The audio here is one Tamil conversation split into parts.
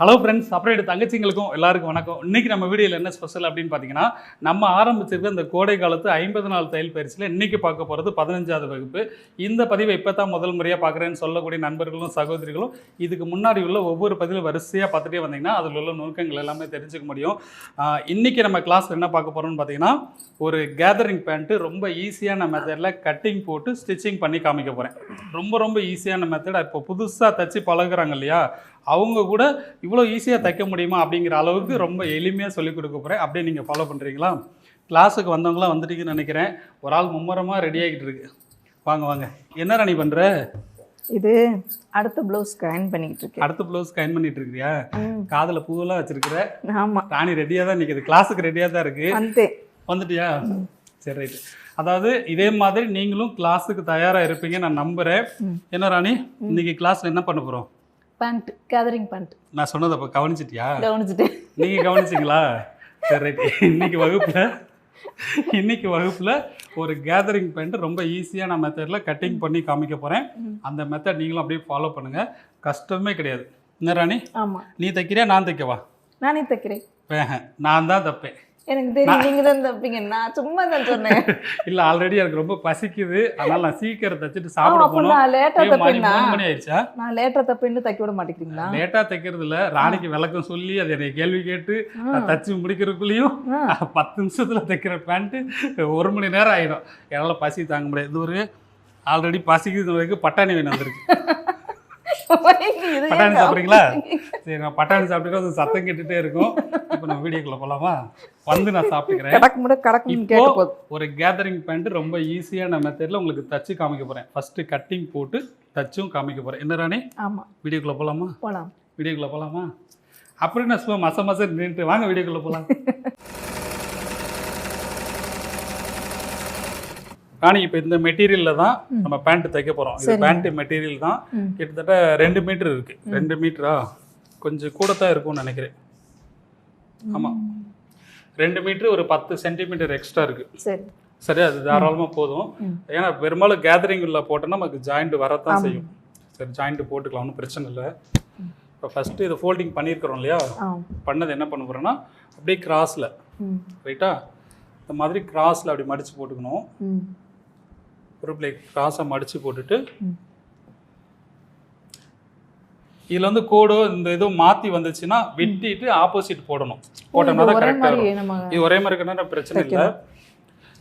ஹலோ ஃப்ரெண்ட்ஸ் அப்புறம் தங்கச்சிங்களுக்கும் எல்லாருக்கும் வணக்கம். இன்னைக்கு நம்ம வீடியோவில் என்ன ஸ்பெஷல் அப்படின்னு பார்த்தீங்கன்னா நம்ம ஆரம்பிச்சிருக்க இந்த கோடை காலத்து ஐம்பது நாள் தையல் பயிற்சியில் இன்னைக்கு பார்க்க போகிறது பதினஞ்சாவது வகுப்பு. இந்த பதிவை இப்போ தான் முதல் முறையாக பார்க்குறேன்னு சொல்லக்கூடிய நண்பர்களும் சகோதரிகளும் இதுக்கு முன்னாடி உள்ள ஒவ்வொரு பதிலும் வரிசையாக பார்த்துட்டே வந்தீங்கன்னா அதில் உள்ள நுணுக்கங்கள் எல்லாமே தெரிஞ்சுக்க முடியும். இன்றைக்கி நம்ம கிளாஸ் என்ன பார்க்க போகிறோம்னு பார்த்தீங்கன்னா ஒரு கேதரிங் பேண்ட்டு ரொம்ப ஈஸியான மெத்தடில் கட்டிங் போட்டு ஸ்டிச்சிங் பண்ணி காமிக்க போகிறேன் ரொம்ப ரொம்ப ஈஸியான மெத்தட் இப்போ புதுசாக தச்சு பழகுறாங்க இல்லையா? அவங்க கூட இவ்வளோ ஈஸியாக தைக்க முடியுமா அப்படிங்கிற அளவுக்கு ரொம்ப எளிமையாக சொல்லிக் கொடுக்க போகிறேன் அப்படியே நீங்கள் ஃபாலோ பண்ணுறீங்களா கிளாஸுக்கு வந்தவங்களாம் வந்துட்டீங்கன்னு நினைக்கிறேன். ஒரு ஆள் மும்மரமாக ரெடி ஆகிட்டு இருக்கு. வாங்க வாங்க. என்ன ராணி பண்ணுற இது அடுத்த ப்ளவுஸ் ஸ்கேன் பண்ணிக்கிட்டு இருக்கேன். அடுத்த ப்ளவுஸ் ஸ்கைன் பண்ணிட்டு இருக்கிறியா? ம், காதில் பூவெல்லாம் வச்சிருக்கிற? ஆமா. ராணி ரெடியாக தான் நிற்கிது கிளாஸுக்கு ரெடியாக தான் இருக்குது அந்தே வந்துட்டியா? சரி ரைட்டு அதாவது இதே மாதிரி நீங்களும் கிளாஸுக்கு தயாராக இருப்பீங்க நான் நம்புகிறேன். என்ன ராணி? இன்னைக்கு கிளாஸில் என்ன பண்ண போகிறோம் பேண்ட் கேதரிங் பேண்ட் நான் சொன்னதை அப்போ கவனிச்சிட்டியா? கவனிச்சுட்டேன். நீங்கள் கவனிச்சிங்களா? சரி ரைட். இன்னைக்கு வகுப்பில் இன்னைக்கு வகுப்பில் ஒரு கேதரிங் பேண்ட் ரொம்ப ஈஸியான மெத்தடில் கட்டிங் பண்ணி காமிக்க போகிறேன். அந்த மெத்தட் நீங்களும் அப்படியே ஃபாலோ பண்ணுங்கள் கஷ்டமே கிடையாது. என்ன ராணி? ஆமா. நீ தைக்கிறியா? நான் தைக்கவா? நானே தைக்கிறேன். நான் தான் தைப்பேன். எனக்கு தெரியும் நீங்க தான் தைப்பீங்க. நான் சும்மா தான் சொன்னேன். இல்லை ஆல்ரெடி எனக்கு ரொம்ப பசிக்குது. அதனால் நான் சீக்கிரம் தைச்சிட்டு சாப்பிட போகணும் நான் லேட்டா ஏய், மணி ஆயிடுச்சா? நான் லேட்டா தைப்பேன்னு தைக்க விட மாட்டேங்கிறீங்களா? லேட்டாக தைக்கிறது இல்ல ராணிக்கு விளக்கம் சொல்லி அது என்னை கேள்வி கேட்டு நான் தச்சு முடிக்கிறதுக்குள்ளேயும். பத்து நிமிஷத்துல தைக்கிற பேண்ட்டு ஒரு மணி நேரம் ஆயிடும். என்னால் பசி தாங்க முடியாது. இது ஒரு ஆல்ரெடி பசிக்குது. வரைக்கும் பட்டாணி வேணும் வந்திருக்கு. பட்டாணி சாப்பிட்றீங்களா? சரி நான் பட்டாணி சாப்பிட்டுட்டு சத்தம் கேட்டுட்டே இருக்கும். இப்போ நம்ம வீடியோக்குள்ள போகலாமா வந்து நான் சாப்பிட்டுக்கிறேன். ஒரு கேதரிங் பேண்ட் ரொம்ப ஈஸியான மெத்தடில் உங்களுக்கு தச்சு காமிக்க போகிறேன் ஃபஸ்ட்டு கட்டிங் போட்டு தச்சும் காமிக்க போகிறேன் என்ன ராணி? ஆமா. வீடியோக்குள்ளே போகலாமா போலாம். வீடியோக்குள்ளே போகலாமா அப்புறம் நான் சும்மா மச மச நின்றுட்டு வாங்க வீடியோக்குள்ளே போகலாம் ராணி இப்போ இந்த மெட்டீரியலில் தான். நம்ம பேண்ட் தைக்க போகிறோம் இது சரிங்க. பேண்ட் மெட்டீரியல் தான். கிட்டத்தட்ட ரெண்டு மீட்டர் இருக்குது ரெண்டு மீட்டரா? கொஞ்சம் கூட தான் இருக்கும்னு நினைக்கிறேன். ஆமாம் ரெண்டு மீட்ரு ஒரு பத்து சென்டிமீட்டர் எக்ஸ்ட்ரா இருக்குது சரி. சரி அது தாராளமாக போதும். ஏன்னா பெரும்பாலும் கேதரிங்கில் போட்டோன்னா நமக்கு ஜாயிண்ட் வரத்தான். செய்யும். சரி ஜாயிண்ட் போட்டுக்கலாம் ஒன்றும் பிரச்சனை இல்லை. இப்போ ஃபஸ்ட்டு இதை ஃபோல்டிங் பண்ணியிருக்கிறோம் இல்லையா? பண்ணது என்ன பண்ண போகிறோன்னா அப்படியே கிராஸில் ரைட்டா இந்த மாதிரி கிராஸில் அப்படி மடித்து போட்டுக்கணும். ஒரு கிராஸை மடித்து போட்டுட்டு. இதில் வந்து கோடோ இந்த இதுவும் மாற்றி வந்துச்சுன்னா வெட்டிட்டு ஆப்போசிட் போடணும் போட்டோம்னா இது தான் கரெக்டாக இருக்கும் இது ஒரே மாதிரி இருக்கணும்னா பிரச்சனை இல்லை.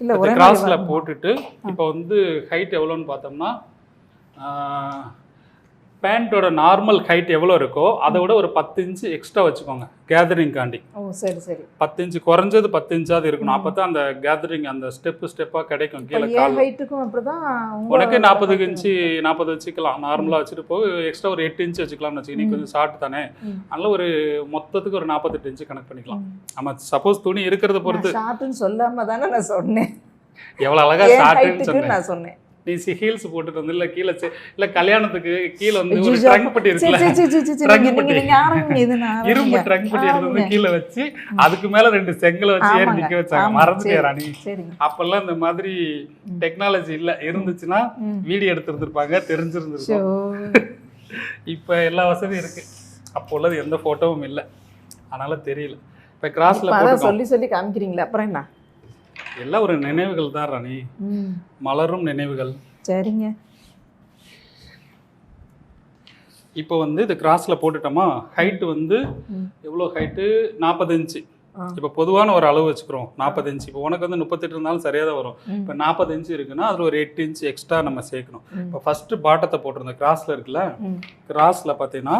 இல்ல கிராஸில். போட்டுட்டு இப்போ வந்து ஹைட் எவ்வளோன்னு பார்த்தோம்னா பேண்ட்டோட நார்மல் ஹைட் எவ்வளோ இருக்கோ அதை விட ஒரு பத்து இன்ச்சு எக்ஸ்ட்ரா வச்சுக்கோங்க கேதரிங்காண்டி ஓ சரி சரி. பத்து இன்ச்சு குறைஞ்சது பத்து இன்ச்சாவது இருக்கணும். அப்போ தான் அந்த கேதரிங் அந்த ஸ்டெப்பு ஸ்டெப்பாக கிடைக்கும் கீழே கால். ஹைட்டுக்கும் அப்படிதான் உனக்கு நாற்பது இன்ச்சு நாற்பது வச்சுக்கலாம். நார்மலாக வச்சுட்டு போக எக்ஸ்ட்ரா ஒரு எட்டு இன்ச்சு வச்சுக்கலாம்னு வச்சுக்க நீ கொஞ்சம் ஷார்ட் தானே. அதனால ஒரு மொத்தத்துக்கு ஒரு நாற்பத்தெட்டு இன்ச்சு கணக்கு பண்ணிக்கலாம். ம். ஆமாம் சப்போஸ் துணி இருக்கிறத பொறுத்து. ஷார்ட்னு சொல்லாம தானே நான் சொன்னேன். எவ்வளோ அழகா என் ஷார்ட்னு நான் சொன்னேன். நீ ஹீல்ஸ் போட்டுட்டு வந்து இல்லை கீழே இல்லை கல்யாணத்துக்கு கீழே வந்து ஒரு ட்ரங்க் பட்டி இருக்குல்ல? இரும்பு. ட்ரங்க் பட்டி எடுத்து வந்து. கீழே வச்சு அதுக்கு மேல ரெண்டு செங்கலை வச்சு ஏறி நிக்க வச்சாங்க. மறந்துட்டே. ராணி. அப்பெல்லாம் இந்த மாதிரி டெக்னாலஜி இல்ல. இருந்துச்சுன்னா. வீடியோ எடுத்திருந்திருப்பாங்க. தெரிஞ்சிருந்திருக்கும். இப்ப எல்லா வசதியும் இருக்கு. அப்போ உள்ளது எந்த போட்டோவும் இல்ல. அதனால தெரியல. இப்ப கிராஸ்ல சொல்லி சொல்லி காமிக்கிறீங்களே அப்புறம் என்ன? எல்லாம் ஒரு நினைவுகள் தான் ராணி. மலரும் நினைவுகள். சரிங்க. இப்போ வந்து இது கிராஸ்ல போட்டுட்டோமா? ஹைட் வந்து. எவ்வளோ ஹைட்டு நாற்பது இன்ச்சு ஆ. இப்போ பொதுவான ஒரு அளவு வச்சுக்கிறோம். நாற்பது இன்ச்சு இப்போ உனக்கு வந்து முப்பத்தெட்டு இருந்தாலும் சரியாக தான் வரும். இப்போ நாற்பது இன்ச்சு இருக்குன்னா அதில் ஒரு எட்டு இன்ச்சு எக்ஸ்ட்ரா நம்ம சேர்க்கணும். இப்போ ஃபஸ்ட்டு பாட்டத்தை போட்டிருந்தோம் கிராஸில் இருக்குல்ல. கிராஸில் பார்த்தீங்கன்னா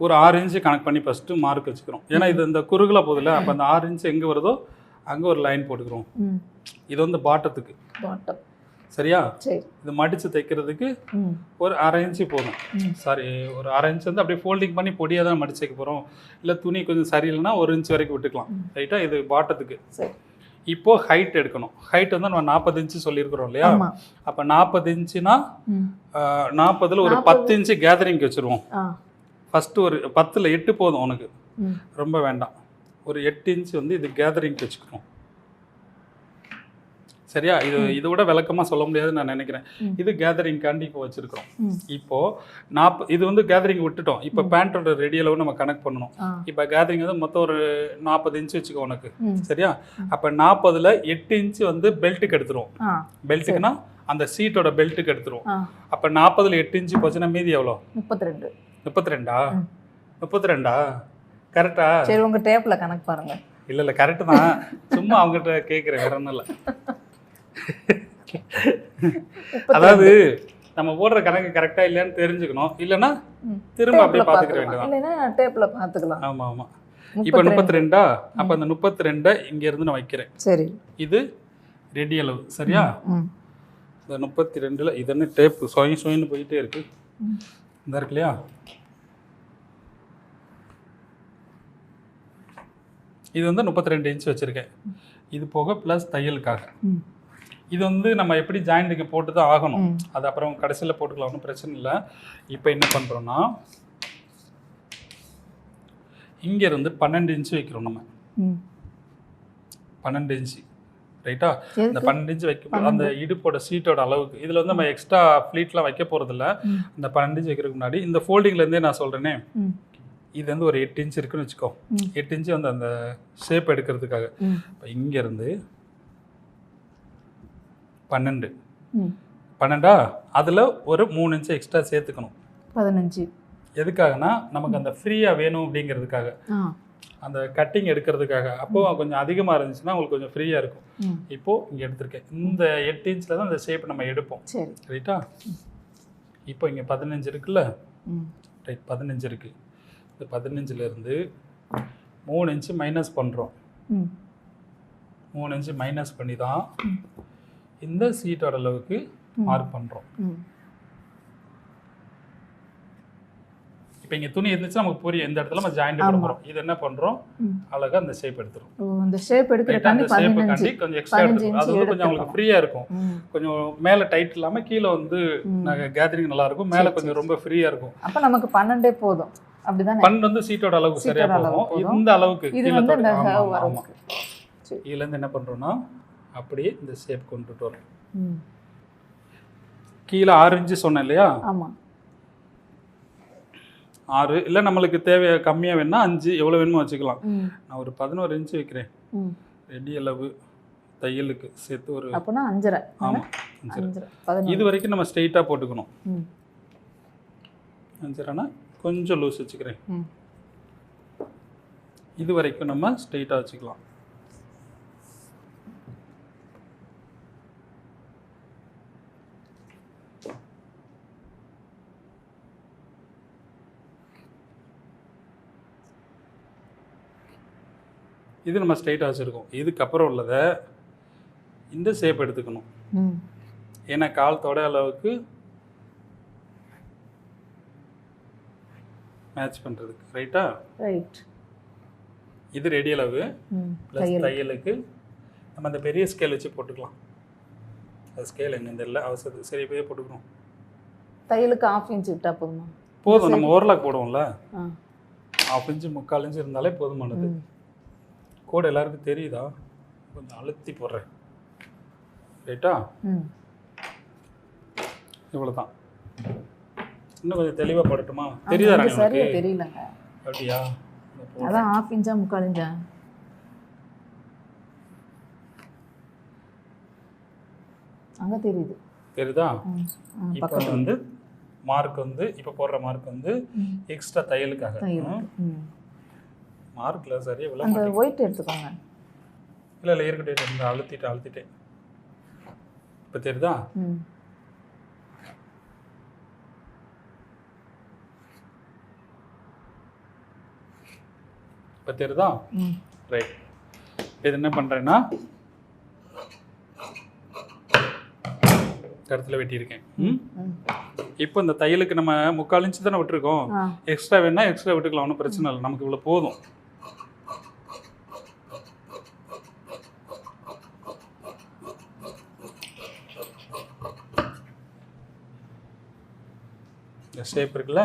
ஒரு ஆறு இன்ச்சு கனெக்ட் பண்ணி ஃபஸ்ட்டு மார்க் வச்சுக்கிறோம். ஏன்னா இது இந்த குறுகலாக போகுதுல்ல அப்போ அந்த ஆறு இன்ச்சு எங்கே வருதோ அங்கே ஒரு லைன் போட்டுக்கிறோம். இது வந்து பாட்டத்துக்கு bottom. சரியா? சரி. இது மடித்து தைக்கிறதுக்கு ஒரு அரை இன்ச்சு போதும். சாரி ஒரு அரை இன்ச் வந்து அப்படியே ஃபோல்டிங் பண்ணி பொடியாக தான் மடிச்சு வைக்க போகிறோம் இல்லை துணி கொஞ்சம் சரியில்லைன்னா ஒரு இன்ச் வரைக்கும் விட்டுக்கலாம். ம். ரைட்டா இது பாட்டத்துக்கு சரி. இப்போ ஹைட் எடுக்கணும். ஹைட் வந்து நம்ம நாற்பது இன்ச்சு சொல்லியிருக்கிறோம் இல்லையா? அப்போ நாற்பது இன்ச்சுனா. நாற்பதில் ஒரு பத்து இன்ச்சு கேதரிங் வச்சுருவோம். ஃபஸ்ட்டு ஒரு பத்தில் எட்டு போதும் உனக்கு. ரொம்ப வேண்டாம். ஒரு எட்டு இன்ச் வந்து இது கேதரிங் வச்சுக்கிறோம். சரியா? இது இதை விட விளக்கமா சொல்ல முடியாதுன்னு நான் நினைக்கிறேன். இது கேதரிங் காண்டி இப்போ வச்சிருக்கிறோம். ம். இப்போ நாற்ப இது வந்து கேதரிங் விட்டுட்டோம். இப்போ பேண்ட்டோட ரெடி அளவு நம்ம கனெக்ட் பண்ணணும். இப்போ கேதரிங் வந்து மொத்தம் ஒரு நாற்பது இன்ச்சு வச்சுக்கோ உனக்கு. சரியா? அப்போ நாற்பதுல எட்டு இன்ச்சு வந்து பெல்ட்டுக்கு எடுத்துருவோம். பெல்ட்டுக்குன்னா அந்த சீட்டோட பெல்ட்டுக்கு எடுத்துருவோம். அப்போ நாற்பதுல எட்டு இன்ச்சு போச்சுன்னா மீதி எவ்வளோ? முப்பத்தி ரெண்டு முப்பத்தி ரெண்டா. முப்பத்தி ரெண்டா கரெக்டா சரி உங்க டேப்ல கணக்கு பாருங்க. இல்ல இல்ல கரெக்ட் தான். சும்மா அவங்ககிட்ட கேட்குறேன் வேற ஒன்றும் இல்லை. அதாவது நம்ம போடுற கணக்கு கரெக்டா இல்லையான்னு தெரிஞ்சுக்கணும். இல்லைன்னா. திரும்ப அப்படியே பார்த்துக்க வேண்டியதான் இல்லைன்னா டேப்ல பார்த்துக்கலாம். ஆமா ஆமா. இப்போ முப்பத்தி ரெண்டா அப்போ அந்த முப்பத்தி ரெண்டை இங்க இருந்து நான் வைக்கிறேன். சரி. இது ரெடி அளவு சரியா? இந்த முப்பத்தி ரெண்டுல இது என்ன டேப்பு சொய் சொயின்னு போயிட்டே இருக்கு. இந்த இருக்கு இல்லையா? இது வந்து முப்பத்தி ரெண்டு இன்ச் வச்சிருக்கேன். இது போக ப்ளஸ் தையலுக்காக. இது வந்து நம்ம எப்படி ஜாயிண்ட்டுக்கு போட்டு தான் ஆகணும். அது அப்புறம் கடைசியில் போட்டுக்கலாம் ஒன்றும் பிரச்சனை இல்லை. இப்போ என்ன பண்ணுறோன்னா இங்கேருந்து பன்னெண்டு இன்ச்சு வைக்கிறோம் நம்ம. பன்னெண்டு இன்ச்சு ரைட்டா இந்த? பன்னெண்டு இன்ச்சு வைக்க அந்த இடுப்போட சீட்டோட அளவுக்கு. இதில் வந்து நம்ம எக்ஸ்ட்ரா ஃப்ளீட்லாம் வைக்க போகிறதில்ல இந்த பன்னெண்டு இன்ச்சு வைக்கிறதுக்கு முன்னாடி இந்த ஃபோல்டிங்லேருந்தே நான் சொல்கிறேனே இது வந்து ஒரு எட்டு இன்ச் இருக்குன்னு வச்சுக்கோ. எட்டு இன்ச்சு வந்து அந்த ஷேப் எடுக்கிறதுக்காக. இப்போ இங்கேருந்து பன்னெண்டு. பன்னெண்டா? அதில் ஒரு மூணு இன்ச்சு எக்ஸ்ட்ரா சேர்த்துக்கணும். பதினஞ்சு. எதுக்காகனா நமக்கு அந்த ஃப்ரீயாக வேணும் அப்படிங்கிறதுக்காக. அந்த கட்டிங் எடுக்கிறதுக்காக. அப்போ கொஞ்சம் அதிகமாக இருந்துச்சுன்னா உங்களுக்கு கொஞ்சம் ஃப்ரீயாக இருக்கும். இப்போது இங்கே எடுத்திருக்கேன். இந்த எட்டு இன்ச்சில் தான் அந்த ஷேப் நம்ம எடுப்போம். ரைட்டா இப்போ இங்கே பதினஞ்சு இருக்குல்ல? ரைட் பதினஞ்சு இருக்குது இந்த பதினஞ்சுலேருந்து மூணு இன்ச்சு மைனஸ் பண்ணுறோம் மூணு இன்ச்சு மைனஸ் பண்ணி தான். இந்த சீட்டோட அளவுக்கு மார்க் பண்ணுறோம் இப்போ இங்கே துணி இருந்துச்சு நமக்கு புரியும். இந்த இடத்துல நம்ம ஜாயிண்ட் பண்ண ஆமா. போகிறோம் இது என்ன பண்ணுறோம் அழகாக அந்த ஷேப் எடுத்துரும் ஓ இந்த ஷேப் எடுக்கிற அந்த பதினஞ்சு. காண்டி கொஞ்சம் எக்ஸ்ட்ரா எடுத்துக்கும் அது வந்து கொஞ்சம் அவங்களுக்கு. ஃப்ரீயாக இருக்கும். கொஞ்சம் மேலே டைட் இல்லாமல் கீழே வந்து கேதரிங் நல்லா இருக்கும். மேலே கொஞ்சம். ரொம்ப ஃப்ரீயாக இருக்கும். அப்ப நமக்கு பன்னெண்டே போதும். அப்படிதானே வந்து சீட்டோட அளவுக்கு சரியா போகும். இந்த அளவுக்கு இது கீழே வந்து தொட்டு- இந்த ஆமா, ஹேவ் ஆமா, ஆமா. வரவுக்கு சரி இதுலேருந்து என்ன பண்ணுறோம்னா அப்படியே இந்த ஷேப் கொண்டுட்டு வரோம். கீழே ஆறு இன்ச்சு சொன்னேன் இல்லையா? ஆமா. ஆறு. இல்லை நம்மளுக்கு தேவை கம்மியாக வேணா அஞ்சு எவ்வளோ வேணுமோ வச்சுக்கலாம். நான் ஒரு பதினோரு இன்ச்சு வைக்கிறேன். ரெடி அளவு தையலுக்கு சேர்த்து ஒரு அப்போனா அஞ்சரை. ஆமாம் அஞ்சரை. அஞ்சரை. பதினொன்று இது வரைக்கும் நம்ம ஸ்ட்ரெயிட்டாக போட்டுக்கணும். அஞ்சரைனா கொஞ்சம் லூஸ் வச்சுக்கிறேன். இது வரைக்கும் நம்ம ஸ்ட்ரெயிட்டாக வச்சுக்கலாம். இது நம்ம ஸ்ட்ரெயிட்டாக வச்சுருக்கோம். இதுக்கப்புறம் உள்ளதை இந்த ஷேப் எடுத்துக்கணும். ஏன்னா கால் தொட அளவுக்கு மேட்ச் பண்ணுறதுக்கு ரைட்டா ரைட் இது ரெடி அளவு ப்ளஸ் தையல். தையலுக்கு நம்ம அந்த பெரிய ஸ்கேல் வச்சு போட்டுக்கலாம். அது ஸ்கேல் எங்கே தெரியல அவசரம் சரி போய் போட்டுக்கிறோம் தையலுக்கு ஆஃப் இன்ச் விட்டா போதுமா? போதும் நம்ம ஓவர்லாக் போடுவோம்ல. ஆ. ஆஃப் இன்ச்சு முக்கால் இன்ச்சு இருந்தாலே போதுமானது. கோடு எல்லாருக்கும் தெரியுதா? கொஞ்சம் அழுத்தி போடுறேன். ரைட்டா இவ்வளோ தான் இன்னும் கொஞ்சம் தெளிவாக போடட்டுமா? தெரியுதா சரியா தெரியலங்க. அப்படியா? அதான் ஆஃப் இன்ச்சா முக்கால் இன்ச்சா அங்க தெரியுது. தெரியுதா? இப்போ வந்து மார்க் வந்து இப்போ போடுற மார்க் வந்து எக்ஸ்ட்ரா தையலுக்காக. தையல். ம். மார்க்கில் சரியா விழ அந்த ஒயிட் எடுத்துக்கோங்க. இல்லை இல்லை இருக்கட்டும் இந்த அழுத்திட்டு அழுத்திட்டேன். இப்போ தெரியுதா? இப்போ தெரியுதா ம். ரைட் இது என்ன பண்ணுறேன்னா இடத்துல வெட்டியிருக்கேன். இப்போ இந்த தையலுக்கு நம்ம முக்கால் இன்ச்சு தானே விட்டுருக்கோம். எக்ஸ்ட்ரா வேணா எக்ஸ்ட்ரா விட்டுக்கலாம் ஒன்றும் பிரச்சனை இல்லை. நமக்கு இவ்வளோ போதும். ஷேப் இருக்குல்ல?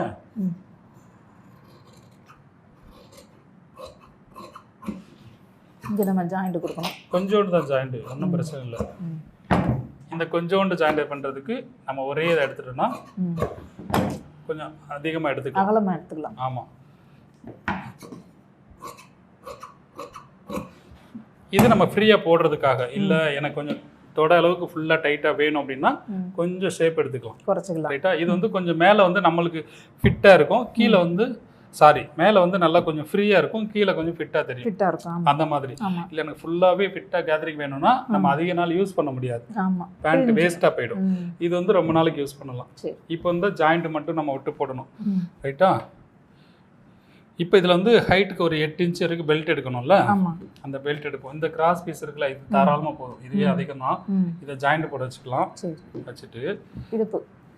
இங்கே நம்ம ஜாயிண்ட் கொடுக்கணும். கொஞ்சோண்டு தான் ஜாயிண்ட் ஒன்றும் பிரச்சனை இல்லை. இந்த கொஞ்சோண்டு ஜாயிண்ட் பண்ணுறதுக்கு நம்ம ஒரே இதை எடுத்துட்டோம்னா கொஞ்சம் அதிகமாக எடுத்துக்கலாம். அகலமாக எடுத்துக்கலாம். ஆமாம் இது நம்ம ஃப்ரீயாக போடுறதுக்காக இல்லை எனக்கு கொஞ்சம் தொட அளவுக்கு ஃபுல்லாக டைட்டாக வேணும் அப்படின்னா கொஞ்சம் ஷேப் எடுத்துக்கலாம். குறைச்சிக்கலாம். ரைட்டா இது வந்து கொஞ்சம் மேலே வந்து நம்மளுக்கு ஃபிட்டாக இருக்கும். கீழே வந்து சாரி மேலே வந்து நல்லா கொஞ்சம் ஃப்ரீயாக இருக்கும் கீழே கொஞ்சம் ஃபிட்டாக தெரியும். ஃபிட்டாக இருக்கும் அந்த மாதிரி. இல்லை எனக்கு ஃபுல்லாகவே ஃபிட்டாக கேதரிங் வேணும்னா நம்ம அதிக நாள் யூஸ் பண்ண முடியாது. பேண்ட் வேஸ்ட்டாக போயிடும். இது வந்து ரொம்ப நாளைக்கு யூஸ் பண்ணலாம். சரி. இப்போ வந்து ஜாயிண்ட் மட்டும் நம்ம விட்டு போடணும். ரைட்டா இப்போ இதில் வந்து ஹைட்டுக்கு ஒரு எட்டு இன்ச் வரைக்கும் பெல்ட் எடுக்கணும்ல? அந்த பெல்ட் எடுப்போம். இந்த கிராஸ் பீஸ் இருக்குல்ல இது தாராளமாக போதும். இதுவே அதிகம் தான் இதை ஜாயிண்ட் போட வச்சுக்கலாம். வச்சுட்டு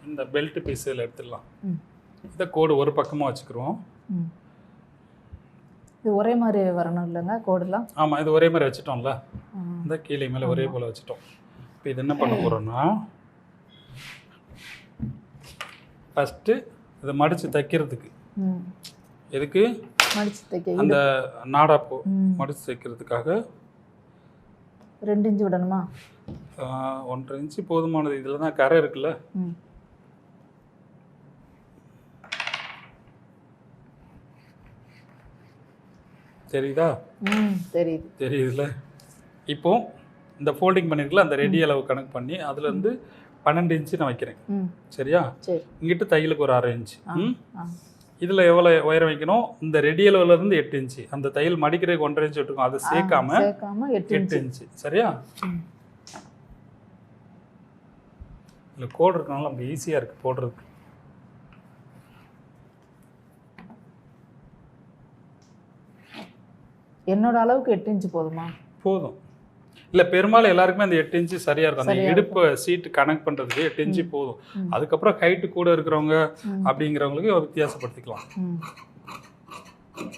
இந்த பெல்ட் பீஸ் இதில் எடுத்துடலாம். இதை கோடு ஒரு பக்கமாக வச்சுக்கிறோம். இது ஒரே மாதிரி வரணும் இல்லைங்க கோடெல்லாம் ஆமாம் இது ஒரே மாதிரி வச்சுட்டோம்ல. இந்த கீழே மேலே ஒரே போல் வச்சுட்டோம். இப்போ இது என்ன பண்ண போகிறோம்னா ஃபஸ்ட்டு இதை மடித்து தைக்கிறதுக்கு. எதுக்கு? மடிச்சு தைக்க அந்த நாடாப்போ மடித்து தைக்கிறதுக்காக ரெண்டு இன்ச்சு விடணுமா? ஒன்றரை இன்ச்சு போதுமானது. இதில் தான் கரை இருக்குல்ல. தெரியுதா? தெரியுது. தெரியுதுல்ல இப்போ இந்த ஃபோல்டிங் பண்ணியிருக்கல அந்த ரெடி அளவு கணக்கு பண்ணி அதுலேருந்து பன்னெண்டு இன்ச்சு நான் வைக்கிறேன். ம். சரியா? சரி. இங்கிட்டு தையலுக்கு ஒரு அரை இன்ச்சு இதில் எவ்வளோ உயரம் வைக்கணும்? இந்த ரெடி அளவுலேருந்து எட்டு இன்ச்சு அந்த தையல் மடிக்கிறதுக்கு ஒன்றரை இன்ச்சு விட்டுருக்கோம். அதை சேர்க்காம எட்டு இன்ச்சு சரியா? ம். இதில் கோடு இருக்கனால அப்படி ஈஸியாக இருக்குது போடுறதுக்கு. என்னோட அளவுக்கு எட்டு இன்ச்சு போதுமா? போதும். இல்லை பெரும்பாலும் எல்லாருக்குமே அந்த எட்டு இன்ச்சு சரியாக இருக்கும். அந்த இடுப்பு சீட்டு கனெக்ட் பண்ணுறதுக்கு எட்டு இன்ச்சு போதும். அதுக்கப்புறம் ஹைட்டு கூட இருக்கிறவங்க. அப்படிங்கிறவங்களுக்கு வித்தியாசப்படுத்திக்கலாம்.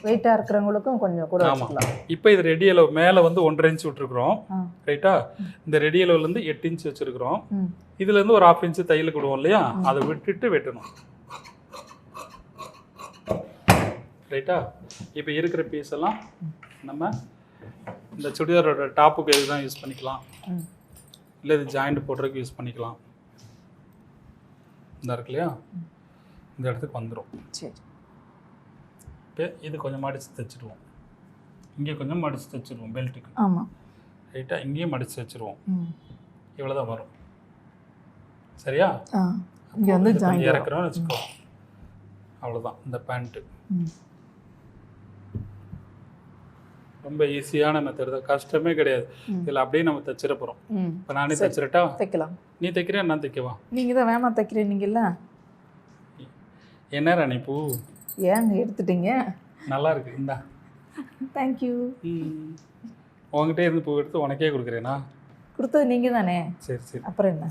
வெயிட்டாக இருக்கிறவங்களுக்கும் கொஞ்சம் கூட ஆமாம் இப்போ இது ரெடி அளவு மேலே வந்து ஒன்றரை இன்ச்சு விட்டுருக்குறோம். ரைட்டா இந்த ரெடி அளவுலேருந்து எட்டு இன்ச்சு வச்சுருக்குறோம். இதுலேருந்து ஒரு ஹாஃப் இன்ச்சு தையலுக்கு விடுவோம் இல்லையா? அதை விட்டுட்டு வெட்டணும். ரைட்டா இப்போ இருக்கிற பீஸ் எல்லாம் நம்ம இந்த சுடிதாரோட டாப்புக்கு எது தான் யூஸ் பண்ணிக்கலாம். இல்லை இது ஜாயிண்ட் போடுறதுக்கு யூஸ் பண்ணிக்கலாம். இந்த இருக்கு இல்லையா? இந்த இடத்துக்கு வந்துடும் சரி. இப்போ இது கொஞ்சம் மடித்து தைச்சிடுவோம். இங்கே கொஞ்சம் மடித்து தைச்சிடுவோம் பெல்ட்டுக்கு ஆமாம் ரைட்டா இங்கேயும் மடித்து வச்சிருவோம் இவ்வளோ தான் வரும். சரியா? இங்கே வந்து இறக்குறோம்னு வச்சுக்கோ. அவ்வளோதான் இந்த பேண்ட்டு ரொம்ப ஈஸியான மெத்தட் தான். கஷ்டமே கிடையாது. இதில் அப்படியே நம்ம தைச்சிட போகிறோம் இப்போ நானே சரி. தைச்சிரட்டா தைக்கலாம். நீ தைக்கிறியா? நான் தைக்கவா? நீங்கள் தான் வேமா தைக்கிறீங்கல்ல என்ன ராணி பூ? ஏங்க எடுத்துட்டீங்க? நல்லா இருக்கு. இந்தா. தேங்க்யூ ம். உன்கிட்டே இருந்து பூ எடுத்து உனக்கே கொடுக்குறேனா? கொடுத்தது நீங்கள் தானே சரி சரி. அப்புறம் என்ன?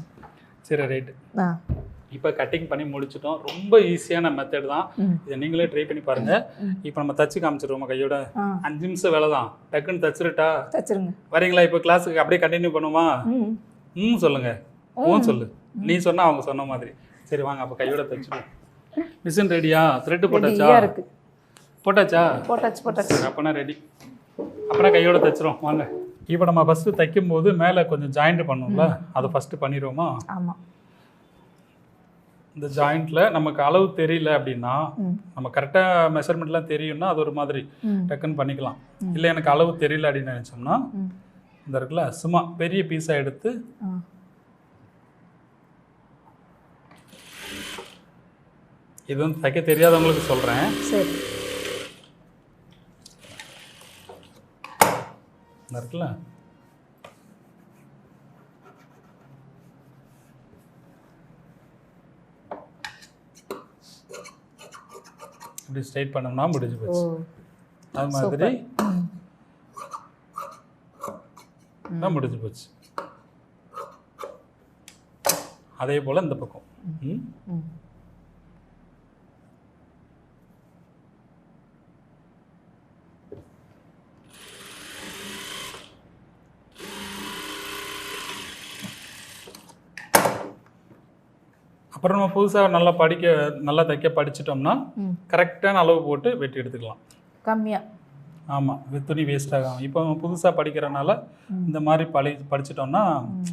சரி ரைட்டு. ஆ. இப்போ கட்டிங் பண்ணி முடிச்சிட்டோம். ரொம்ப ஈஸியான மெத்தட் தான். இதை நீங்களே ட்ரை பண்ணி பாருங்கள் ம். இப்போ நம்ம தச்சு காமிச்சிருவோம் கையோட. அஞ்சு நிமிஷம் வேலை தான். டக்குன்னு தச்சிருட்டா? தச்சிருங்க. வரீங்களா? இப்போ கிளாஸுக்கு அப்படியே கண்டினியூ பண்ணுமா? ம். சொல்லுங்க. ம். சொல்லு. நீ சொன்னா அவங்க சொன்ன மாதிரி. சரி வாங்க அப்போ கையோட தச்சிடுவோம் மிஷின் ரெடியா த்ரெட்டு போட்டாச்சா? போட்டாச்சா? போட்டாச்சு போட்டாச்சு. அப்போனா ரெடி அப்போனா கையோட தச்சிரும். வாங்க. இப்போ நம்ம ஃபஸ்ட்டு தைக்கும் போது மேலே கொஞ்சம் ஜாயிண்ட் பண்ணோம்ல? அதை ஃபஸ்ட்டு பண்ணிடுவோமா? ஆமாம் இந்த ஜாயிண்ட்ல நமக்கு அளவு தெரியல அப்படின்னா நம்ம கரெக்டாக மெஷர்மெண்ட்லாம் தெரியும்னா அது ஒரு மாதிரி டக்குன்னு பண்ணிக்கலாம். இல்லை எனக்கு அளவு தெரியல அப்படின்னு நினச்சோம்னா இந்த இருக்குல்ல சும்மா பெரிய பீஸாக எடுத்து இது வந்து தைக்க தெரியாதவங்களுக்கு சொல்கிறேன் இருக்குல்ல இப்படி ஸ்ட்ரைட் பண்ணோம்னா முடிஞ்சு போச்சு. அது மாதிரி தான் முடிஞ்சு போச்சு. அதே போல் இந்த பக்கம். ம். அப்புறம் நம்ம புதுசாக நல்லா படிக்க நல்லா தைக்க படிச்சிட்டோம்னா கரெக்டான அளவு போட்டு வெட்டி எடுத்துக்கலாம். கம்மியாக ஆமாம் துணி வேஸ்ட் ஆகும். இப்போ புதுசாக படிக்கிறனால. இந்த மாதிரி பழி படிச்சிட்டோம்னா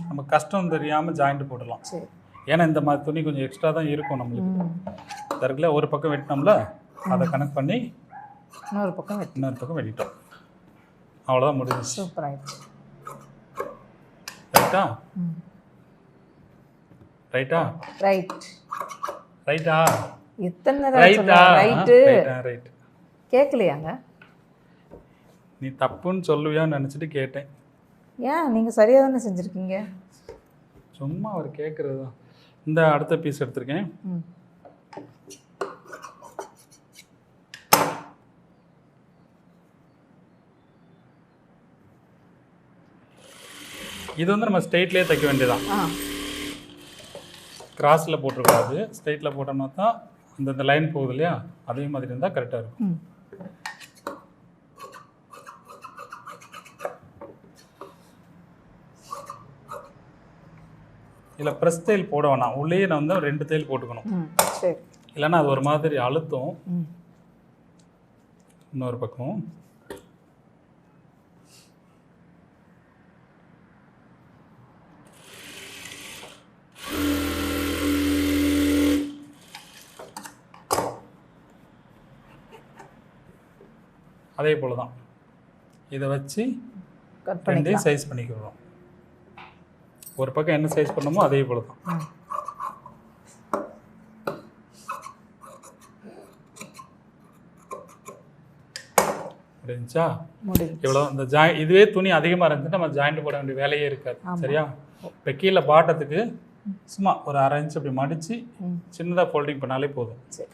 நம்ம கஷ்டம் தெரியாமல் ஜாயிண்ட் போடலாம் ஏன்னா இந்த மாதிரி துணி கொஞ்சம் எக்ஸ்ட்ரா தான் இருக்கும் நம்மளுக்கு. தருக்குல ஒரு பக்கம் வெட்டினோம்ல அதை கனெக்ட் பண்ணி இன்னொரு பக்கம் இன்னொரு பக்கம் வெட்டிட்டோம். அவ்வளோதான் முடிஞ்சிச்சு. சூப்பர் ஆயிடுச்சு ரைட்டா ரைட்டா ரைட் ரைட்டா எத்தனை நேரம் ரைட்டா ரைட்டு ரைட் கேட்கலையாங்க? நீ தப்புன்னு சொல்லுவியான்னு நினச்சிட்டு கேட்டேன். ஏன்? நீங்கள் சரியாக தானே செஞ்சுருக்கீங்க? சும்மா அவர் கேட்குறது தான். இந்த அடுத்த பீஸ் எடுத்திருக்கேன். இது வந்து நம்ம ஸ்ட்ரெயிட்லேயே தைக்க வேண்டியதான் கிராஸில் போட்டிருக்காது ஸ்ட்ரெயிட்டில் போட்டோம்னா தான் அந்த இந்த லைன் போகுது இல்லையா? அதே மாதிரி இருந்தால் கரெக்டாக இருக்கும். ம். இதில் ப்ரெஸ் தையல் போட வேணாம். உள்ளேயே நான் வந்து ரெண்டு தையல் போட்டுக்கணும். இல்லைன்னா அது ஒரு மாதிரி அழுத்தம். இன்னொரு பக்கம். அதே போல தான். இதை வச்சு கட் சைஸ் பண்ணிக்கிறோம். ஒரு பக்கம் என்ன சைஸ் பண்ணமோ அதே போல தான். முடிஞ்சா இவ்வளோ இந்த ஜாய் இதுவே துணி அதிகமாக இருந்துட்டு நம்ம ஜாயிண்ட் போட வேண்டிய வேலையே இருக்காது. சரியா? இப்போ கீழே பாட்டத்துக்கு சும்மா ஒரு அரை இன்ச் அப்படி மடித்து சின்னதாக ஃபோல்டிங் பண்ணாலே போதும். சரி.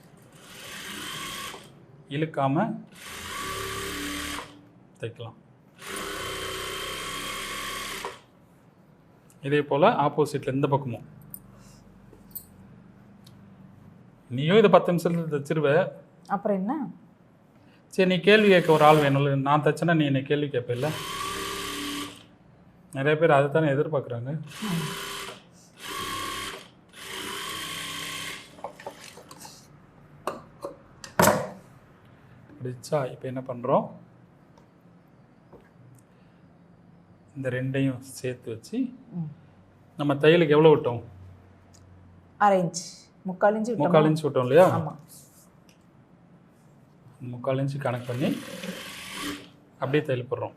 இழுக்காம தைக்கலாம். இதே போல் ஆப்போசிட்டில் இந்த பக்கமும். நீயும் இதை பத்து நிமிஷத்துல தைச்சிருவ. அப்புறம் என்ன? சரி நீ கேள்வி கேட்க ஒரு ஆள் வேணும்ல. நான் தைச்சேன்னா நீ என்னை கேள்வி கேட்பில்ல. நிறைய பேர் அதை தானே எதிர்பார்க்குறாங்க. பிடிச்சா இப்போ என்ன பண்ணுறோம் இந்த ரெண்டையும் சேர்த்து வச்சு நம்ம தையலுக்கு எவ்வளோ விட்டோம்? அரை இன்ச். முக்கால் இன்ச்சு முக்கால் விட்டோமா? இன்ச் விட்டோம் இல்லையா? முக்கால் இன்ச்சு கணக்கு பண்ணி அப்படியே தையல் போடுறோம்.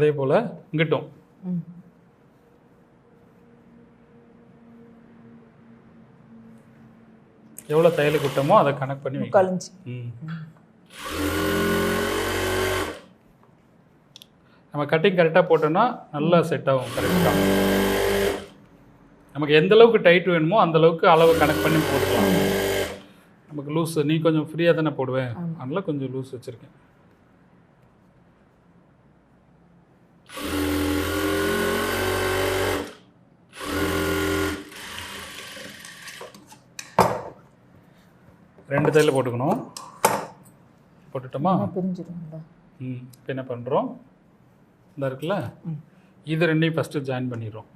அதே போல் இங்கிட்டும் எவ்வளோ தையலுக்கு விட்டோமோ அதை கணக்கு பண்ணி ம். நம்ம கட்டிங் கரெக்டாக போட்டோம்னா நல்லா செட் ஆகும் கரெக்டாக நமக்கு எந்த அளவுக்கு டைட் வேணுமோ அந்த அளவுக்கு அளவு கணக்கு பண்ணி போட்டுக்கலாம். நமக்கு லூஸ் நீ கொஞ்சம் ஃப்ரீயாக தானே போடுவேன். அதனால கொஞ்சம் லூஸ் வச்சுருக்கேன். ரெண்டு தையல் போட்டுக்கணும். போட்டுட்டோமா? பிரிஞ்சிடும்ல. ம் இப்போ என்ன பண்ணுறோம் இந்த இருக்குல்ல? ம். இது ரெண்டையும் ஃபஸ்ட்டு ஜாயின் பண்ணிடுறோம்.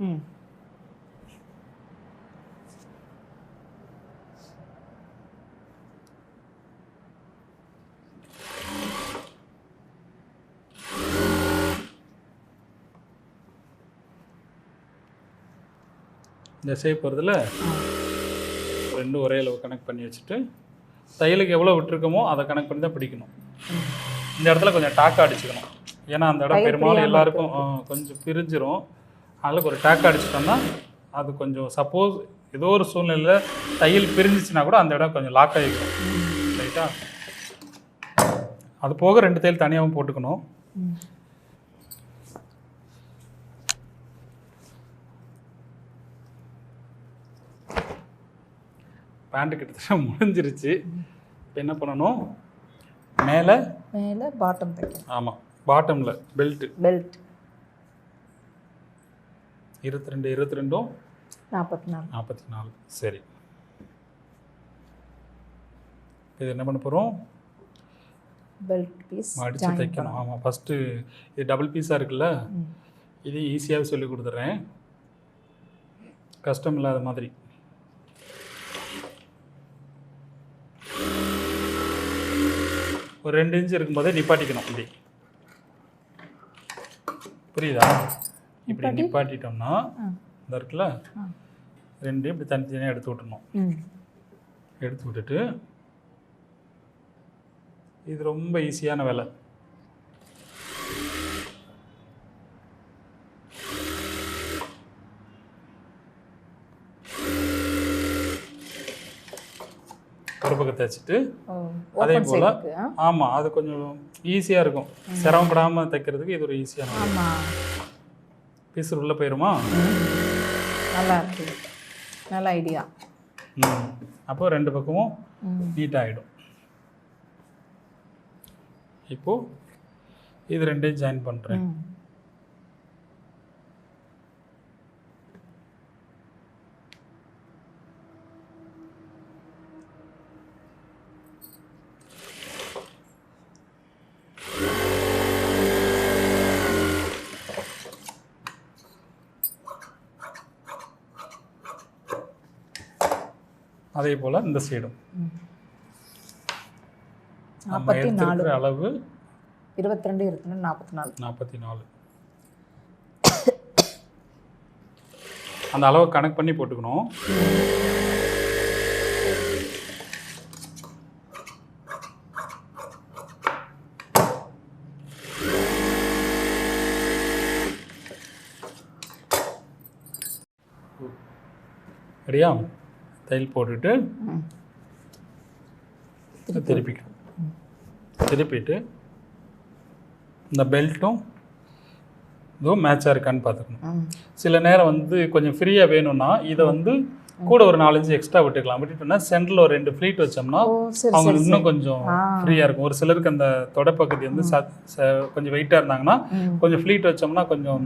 இந்த ஷேப் வருதுல ரெண்டும் ஒரே அளவு கனெக்ட் பண்ணி வச்சுட்டு தையலுக்கு எவ்வளோ விட்டுருக்கோமோ அதை கனெக்ட் பண்ணி தான் பிடிக்கணும். இந்த இடத்துல கொஞ்சம் டாக்கா அடிச்சுக்கணும். ஏன்னா அந்த இடம் பெரும்பாலும் எல்லாருக்கும் கொஞ்சம் பிரிஞ்சிரும். அதில் ஒரு டாக்கா அடிச்சிட்டோம்னா அது கொஞ்சம் சப்போஸ் ஏதோ ஒரு சூழ்நிலையில் தையல் பிரிஞ்சிச்சுன்னா கூட அந்த இடம் கொஞ்சம் லாக் ஆகிக்கும் ரைட்டா? அது போக ரெண்டு தையல் தனியாகவும் போட்டுக்கணும். ம் பேண்ட் கிட்டத்தட்ட முடிஞ்சிருச்சு. இப்போ என்ன பண்ணணும்? மேலே மேலே பாட்டம் தைக்கணும். ஆமாம் பாட்டமில் பெல்ட்டு பெல்ட் இருபத்தி ரெண்டு இருபத்தி ரெண்டும் நாற்பத்தி நாலு நாற்பத்தி நாலு சரி. இது என்ன பண்ண போகிறோம் பெல்ட் பீஸ் மடித்து தைக்கணும். ஆமாம் ஃபஸ்ட்டு இது டபுள் பீஸாக இருக்குல்ல. இது ஈஸியாகவே சொல்லி கொடுத்துட்றேன் கஷ்டம் இல்லாத மாதிரி. ஒரு ரெண்டு இன்ச் இருக்கும்போதே நிப்பாட்டிக்கணும் இப்படி. புரியுதா? இப்படி நிப்பாட்டிட்டோம்னா. இந்த இருக்குல்ல? ஆ. ரெண்டையும் இப்படி தனித்தனியாக எடுத்து விட்டுறணும். ம். எடுத்து விட்டுட்டு இது ரொம்ப ஈஸியான வேலை. ஒரு பக்கம் தைச்சிட்டு அதே போல- ஆமாம் அது கொஞ்சம் ஈஸியாக இருக்கும். சிரமப்படாமல் தைக்கிறதுக்கு இது ஒரு ஈஸியான பீஸ் உள்ளே போயிருமா? நல்லா இருக்கு. நல்ல ஐடியா ம். அப்போ ரெண்டு பக்கமும் ம். நீட் ஆகிடும் இப்போது இது ரெண்டையும் ஜாயின் பண்ணுறேன் அதே போல் இந்த சைடும். நம்ம நாலு. எடுத்துருக்கிற அளவு இருபத்தி ரெண்டு இருபத்தி ரெண்டு நாற்பத்தி நாலு. நாற்பத்தி நாலு. அந்த அளவை கணக்கு பண்ணி போட்டுக்கணும். ரெடியா? தையல் போட்டுட்டு திருப்பிக்கணும். திருப்பிட்டு இந்த பெல்ட்டும் இதுவும் மேட்சாக இருக்கான்னு பார்த்துக்கணும். சில நேரம் வந்து கொஞ்சம் ஃப்ரீயாக வேணும்னா இதை வந்து கூட ஒரு நாலஞ்சு எக்ஸ்ட்ரா விட்டுக்கலாம். விட்டுட்டோம்னா சென்டரில் ஒரு ரெண்டு ஃப்ளீட் வச்சோம்னா அவங்க இன்னும் கொஞ்சம். ஃப்ரீயாக இருக்கும். ஒரு சிலருக்கு அந்த தொடைப்பகுதி வந்து கொஞ்சம் வெயிட்டாக இருந்தாங்கன்னா கொஞ்சம் ஃப்ளீட் வச்சோம்னா கொஞ்சம்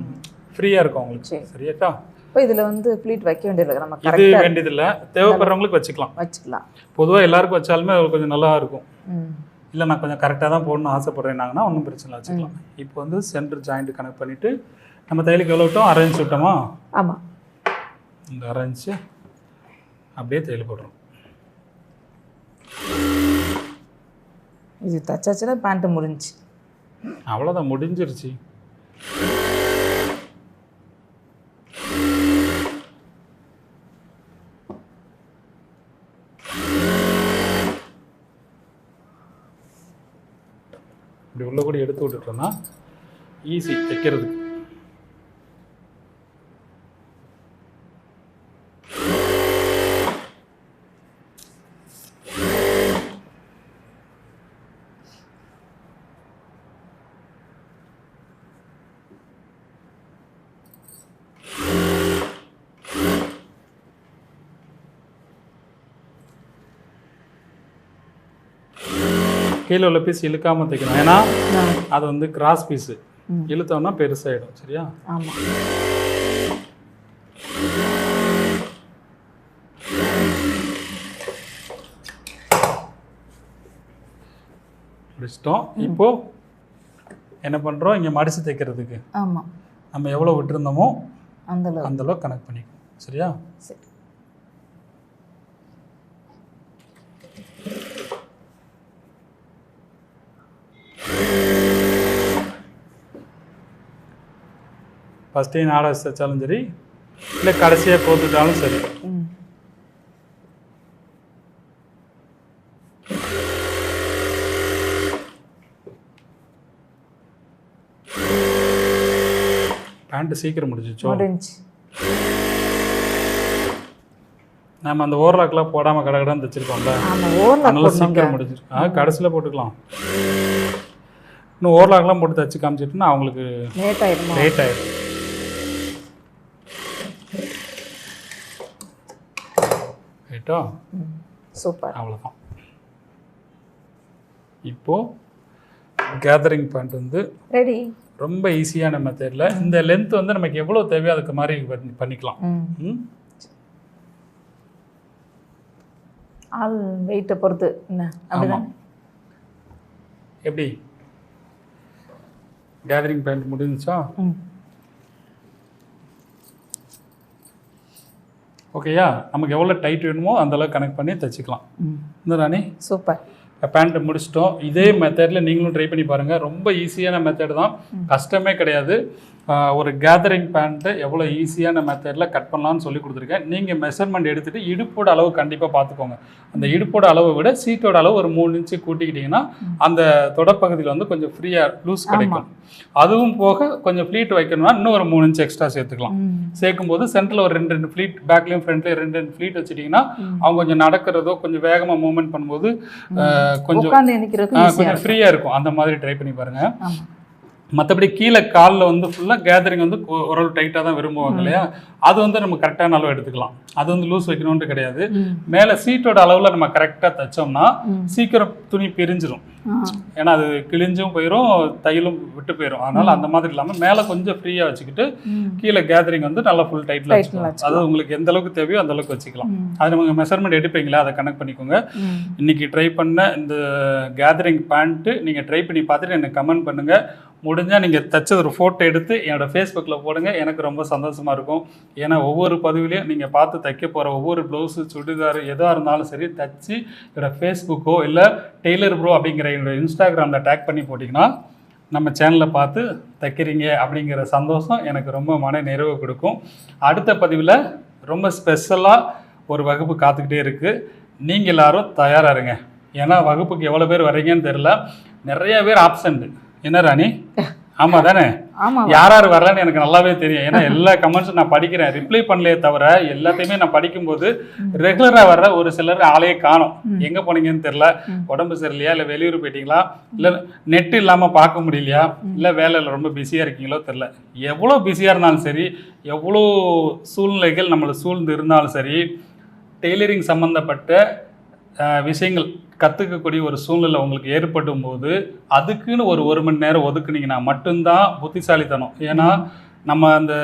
ஃப்ரீயாக இருக்கும் அவங்களுக்கு. சரி. சரியாட்டா இப்போ இதில் வந்து ப்ளீட் வைக்க வேண்டியது நம்ம இது வேண்டியதில்லை. தேவைப்படுறவங்களுக்கு வச்சுக்கலாம். வச்சுக்கலாம். பொதுவாக எல்லாருக்கும் வச்சாலுமே கொஞ்சம் நல்லா இருக்கும். இல்லை நான் கொஞ்சம் கரெக்டாக தான் போடணும்னு ஆசைப்படுறேன்னாங்கன்னா ஒன்றும் பிரச்சனை இல்லை வச்சுக்கலாம். இப்போ வந்து சென்டர் ஜாயிண்ட் கனெக்ட் பண்ணிவிட்டு நம்ம தையலுக்கு எவ்வளோ விட்டோம்? அரைஞ்சு விட்டோமா? ஆமாம் இந்த அரைஞ்சு அப்படியே தையல் போடுறோம். இது தச்சாச்சுன்னா பேண்ட்டு முடிஞ்சுச்சு அவ்வளோதான் முடிஞ்சிருச்சு இப்படி உள்ள கூட ஈஸி தைக்கிறதுக்கு. கீழே உள்ள பீஸ் இழுக்காம தைக்கணும். ஏன்னா அது வந்து கிராஸ் பீஸு. இழுத்தோம்னா பெருசாயிடும் சரியா? முடிச்சிட்டோம். இப்போ என்ன பண்ணுறோம் இங்கே மடிச்சு தைக்கிறதுக்கு. ஆமாம் நம்ம எவ்வளோ விட்டுருந்தோமோ அந்த அளவு அந்த அளவுக்கு கனெக்ட் பண்ணிக்கணும் சரியா? சரி. ஃபஸ்ட்டே நாடா தைச்சாலும் சரி இல்லை கடைசியாக கோத்துட்டாலும் சரி. பேண்ட்டு சீக்கிரம் முடிச்சிச்சோ முடிஞ்சு நம்ம அந்த ஓவர்லாக்லாம் போடாமல் கடை கடன் தைச்சிருக்கோம்ல. அதனால போடணுங்க. சீக்கிரம் முடிஞ்சிருக்கு ஆ கடைசியில் போட்டுக்கலாம். இன்னும் ஓவர்லாக்லாம் போட்டு தச்சு காமிச்சிட்டுனா அவங்களுக்கு லேட் ஆயிடுமா? லேட் ஆயிடும். ரைட்டா ம் சூப்பர். அவ்வளோதான் இப்போது கேதரிங் பாயிண்ட் வந்து ரெடி ரொம்ப ஈஸியான மெத்தடில் இந்த லென்த் வந்து நமக்கு எவ்வளோ தேவையோ அதுக்கு மாதிரி பண்ணி- பண்ணிக்கலாம். ஆள் வெயிட்டை பொறுத்து. என்ன? எப்படி? கேதரிங் பாயிண்ட் முடிஞ்சுச்சா? ஓகேயா? நமக்கு எவ்வளோ டைட் வேணுமோ அந்த அளவுக்கு கனெக்ட் பண்ணி தைச்சிக்கலாம். இந்த ராணி? சூப்பர். பேண்ட்டை முடிச்சிட்டோம். இதே மெத்தடில் நீங்களும் ட்ரை பண்ணி பாருங்கள் ரொம்ப ஈஸியான மெத்தட் தான். கஷ்டமே கிடையாது. ஒரு கேதரிங் பேண்ட்டு எவ்வளோ ஈஸியான மெத்தடில் கட் பண்ணலாம்னு சொல்லி கொடுத்துருக்கேன். நீங்கள் மெஷர்மெண்ட் எடுத்துகிட்டு இடுப்போட அளவு கண்டிப்பாக பார்த்துக்கோங்க. அந்த இடுப்போட அளவை விட சீட்டோட அளவு ஒரு மூணு இன்ச்சு கூட்டிக்கிட்டிங்கன்னா அந்த தொடப்பகுதியில் வந்து கொஞ்சம் ஃப்ரீயாக லூஸ் கிடைக்கும். அதுவும் போக கொஞ்சம் ஃப்ளீட் வைக்கணும்னா இன்னும் ஒரு மூணு இன்ச்சு எக்ஸ்ட்ரா சேர்த்துக்கலாம். ம். சேர்க்கும் போது சென்டரில் ஒரு ரெண்டு ரெண்டு ஃப்ளீட் பேக்லேயும் ஃப்ரண்ட்லேயும் ரெண்டு ரெண்டு ஃப்ளீட் வச்சுட்டிங்கன்னா. அவங்க கொஞ்சம் நடக்கிறதோ கொஞ்சம் வேகமாக மூவ்மெண்ட் பண்ணும்போது கொஞ்சம் கொஞ்சம் ஃப்ரீயாக இருக்கும். அந்த மாதிரி ட்ரை பண்ணி பாருங்க. ஆமாம் மற்றபடி கீழே காலில் வந்து ஃபுல்லாக கேதரிங் வந்து ஓரளவு டைட்டாக தான் விரும்புவாங்க இல்லையா? அது வந்து நம்ம கரெக்டான அளவு எடுத்துக்கலாம். அது வந்து லூஸ் வைக்கணும்னு கிடையாது. மேலே சீட்டோட அளவில் நம்ம கரெக்டாக தைச்சோம்னா சீக்கிரம் துணி பிரிஞ்சிரும். ஆ. ஏன்னா அது கிழிஞ்சும் போயிடும் தையலும் விட்டு போயிடும் அதனால அந்த மாதிரி இல்லாமல் மேலே கொஞ்சம் ஃப்ரீயாக வச்சுக்கிட்டு கீழே கேதரிங் வந்து நல்லா ஃபுல் டைட்டில் வச்சுக்கலாம். அது உங்களுக்கு எந்த அளவுக்கு தேவையோ அந்த அளவுக்கு வச்சுக்கலாம். அது நமக்கு மெஷர்மெண்ட் எடுப்பீங்களா? அதை கனெக்ட் பண்ணிக்கோங்க. இன்னைக்கு ட்ரை பண்ண இந்த கேதரிங் பேண்ட்டு நீங்கள் ட்ரை பண்ணி பார்த்துட்டு எனக்கு கமெண்ட் பண்ணுங்கள் முடிஞ்சால் நீங்கள் தச்சது ஒரு ஃபோட்டோ எடுத்து என்னோட ஃபேஸ்புக்கில் போடுங்க. எனக்கு ரொம்ப சந்தோஷமாக இருக்கும். ஏன்னா ஒவ்வொரு பதிவுலையும் நீங்கள் பார்த்து தைக்க போகிற ஒவ்வொரு ப்ளவுஸு சுடிதார் எதாக இருந்தாலும் சரி தச்சு என்னோட ஃபேஸ்புக்கோ இல்லை டெய்லர் ப்ரோ அப்படிங்கிற என்னோடய இன்ஸ்டாகிராமில் டேக் பண்ணி போட்டிங்கன்னா நம்ம சேனலை பார்த்து தைக்கிறீங்க அப்படிங்கிற சந்தோஷம் எனக்கு ரொம்ப மன நிறைவு கொடுக்கும். அடுத்த பதிவில் ரொம்ப ஸ்பெஷலாக ஒரு வகுப்பு காத்துக்கிட்டே இருக்குது நீங்கள் எல்லாரும் தயாராக இருங்க. ஏன்னா வகுப்புக்கு எவ்வளோ பேர் வரீங்கன்னு தெரில நிறைய பேர் ஆப்சண்ட்டு என்ன ராணி? ஆமாம் தானே? யார் யார் வரலன்னு எனக்கு நல்லாவே தெரியும். ஏன்னா எல்லா கமெண்ட்ஸும் நான் படிக்கிறேன். ரிப்ளை பண்ணலையே தவிர எல்லாத்தையுமே நான் படிக்கும்போது ரெகுலராக வர்ற ஒரு சிலர் ஆளையே காணும். எங்கே போனீங்கன்னு தெரில ம். உடம்பு சரியில்லையா? இல்லை வெளியூர் போயிட்டீங்களா? இல்லை நெட் இல்லாமல் பார்க்க முடியலையா? இல்லை வேலையில் ரொம்ப பிஸியாக இருக்கீங்களோ தெரில எவ்வளோ பிஸியாக இருந்தாலும் சரி எவ்வளோ சூழ்நிலைகள் நம்மளை சூழ்ந்து இருந்தாலும் சரி டெய்லரிங் சம்மந்தப்பட்ட விஷயங்கள் கற்றுக்கக்கூடிய ஒரு சூழ்நிலை உங்களுக்கு ஏற்படும் போது அதுக்குன்னு ஒரு ஒரு மணி நேரம் ஒதுக்குனீங்கன்னா மட்டும்தான் புத்திசாலித்தனம். ஏன்னா நம்ம அந்த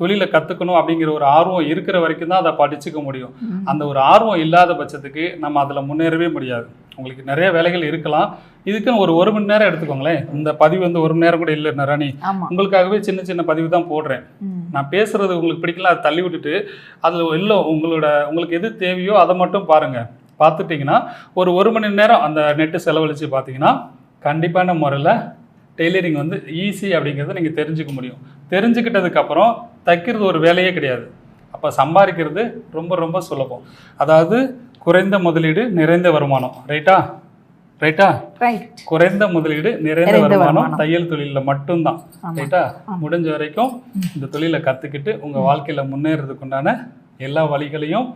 தொழிலை கற்றுக்கணும் அப்படிங்கிற ஒரு ஆர்வம் இருக்கிற வரைக்கும் தான் அதை படிச்சுக்க முடியும். அந்த ஒரு ஆர்வம் இல்லாத பட்சத்துக்கு நம்ம அதில் முன்னேறவே முடியாது. உங்களுக்கு நிறைய வேலைகள் இருக்கலாம். இதுக்குன்னு ஒரு ஒரு மணி நேரம் எடுத்துக்கோங்களேன். இந்த பதிவு வந்து ஒரு மணி நேரம் கூட இல்லை நரணி. ஆமாம் உங்களுக்காகவே சின்ன சின்ன பதிவு தான் போடுறேன். நான் பேசுறது உங்களுக்கு பிடிக்கல அதை தள்ளி விட்டுட்டு அதில் இல்லை உங்களோட உங்களுக்கு எது தேவையோ அதை மட்டும் பாருங்கள் பார்த்துட்டிங்கன்னா ஒரு ஒரு மணி நேரம் அந்த நெட்டு செலவழித்து பார்த்தீங்கன்னா கண்டிப்பான முறையில் டெய்லரிங் வந்து ஈஸி அப்படிங்கிறத நீங்கள் தெரிஞ்சுக்க முடியும். தெரிஞ்சுக்கிட்டதுக்கப்புறம் தைக்கிறது ஒரு வேலையே கிடையாது. அப்போ சம்பாதிக்கிறது ரொம்ப ரொம்ப சுலபம். அதாவது குறைந்த முதலீடு நிறைந்த வருமானம். ரைட்டா ரைட்டா ரைட் குறைந்த முதலீடு நிறைந்த வருமானம். தையல் தொழிலில் மட்டும்தான். ரைட்டா. முடிஞ்ச வரைக்கும் இந்த தொழிலை கற்றுக்கிட்டு உங்கள் வாழ்க்கையில் முன்னேறதுக்கு உண்டான எல்லா வழிகளையும்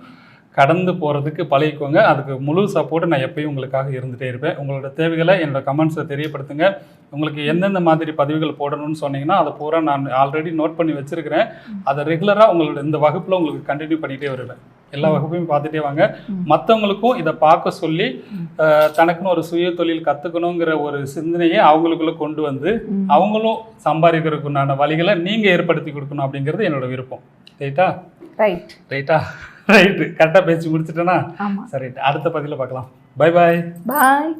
கடந்து போகிறதுக்கு பழகிக்கோங்க. அதுக்கு முழு சப்போர்ட் நான் எப்பயும் உங்களுக்காக இருந்துகிட்டே இருப்பேன். உங்களோட தேவைகளை என்னோட கமெண்ட்ஸில் தெரியப்படுத்துங்க. உங்களுக்கு எந்தெந்த மாதிரி பதிவுகள் போடணும்னு சொன்னீங்கன்னா அதை பூரா நான் ஆல்ரெடி நோட் பண்ணி வச்சுருக்கிறேன். அதை ரெகுலராக உங்களோட இந்த வகுப்பில் உங்களுக்கு கண்டினியூ பண்ணிகிட்டே வருவேன். எல்லா வகுப்பையும் பார்த்துட்டே வாங்க. மற்றவங்களுக்கும் இதை பார்க்க சொல்லி தனக்குன்னு ஒரு சுய தொழில் கற்றுக்கணுங்கிற ஒரு சிந்தனையை அவங்களுக்குள்ள கொண்டு வந்து. அவங்களும் சம்பாதிக்கிறதுக்கு உண்டான வழிகளை நீங்கள் ஏற்படுத்தி கொடுக்கணும் அப்படிங்கிறது என்னோட விருப்பம். ரைட்டா ரைட் ரைட்டா ரைட்டு கரெக்டாக பேசி முடிச்சிட்டேன்னா சரி அடுத்த பதிவில் பார்க்கலாம். பை பாய் பாய்